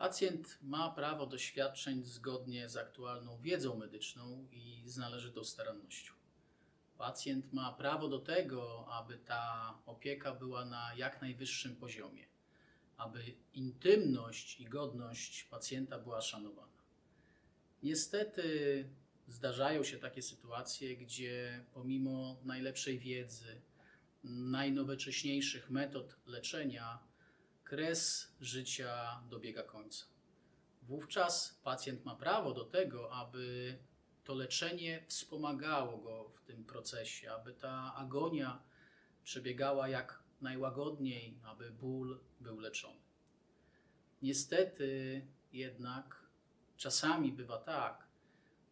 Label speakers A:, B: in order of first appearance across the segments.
A: Pacjent ma prawo do świadczeń zgodnie z aktualną wiedzą medyczną i z należytą starannością. Pacjent ma prawo do tego, aby ta opieka była na jak najwyższym poziomie, aby intymność i godność pacjenta była szanowana. Niestety zdarzają się takie sytuacje, gdzie pomimo najlepszej wiedzy, najnowocześniejszych metod leczenia, kres życia dobiega końca. Wówczas pacjent ma prawo do tego, aby to leczenie wspomagało go w tym procesie, aby ta agonia przebiegała jak najłagodniej, aby ból był leczony. Niestety jednak czasami bywa tak,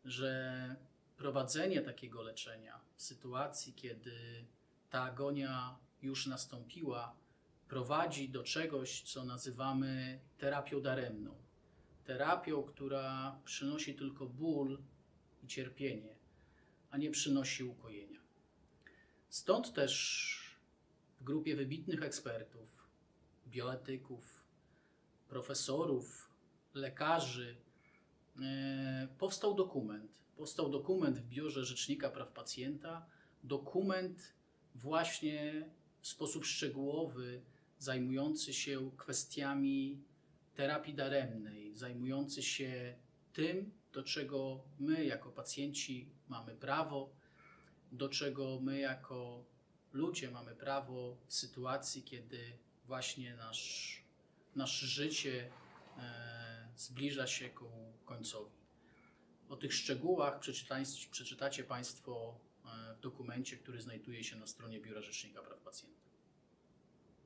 A: że prowadzenie takiego leczenia w sytuacji, kiedy ta agonia już nastąpiła, prowadzi do czegoś, co nazywamy terapią daremną. Terapią, która przynosi tylko ból i cierpienie, a nie przynosi ukojenia. Stąd też w grupie wybitnych ekspertów, bioetyków, profesorów, lekarzy e, powstał dokument. Powstał dokument w Biurze Rzecznika Praw Pacjenta, dokument właśnie w sposób szczegółowy zajmujący się kwestiami terapii daremnej, zajmujący się tym, do czego my jako pacjenci mamy prawo, do czego my jako ludzie mamy prawo w sytuacji, kiedy właśnie nasz, nasze życie e, zbliża się ku końcowi. O tych szczegółach przeczytacie, Państwo e, w dokumencie, który znajduje się na stronie Biura Rzecznika Praw Pacjenta.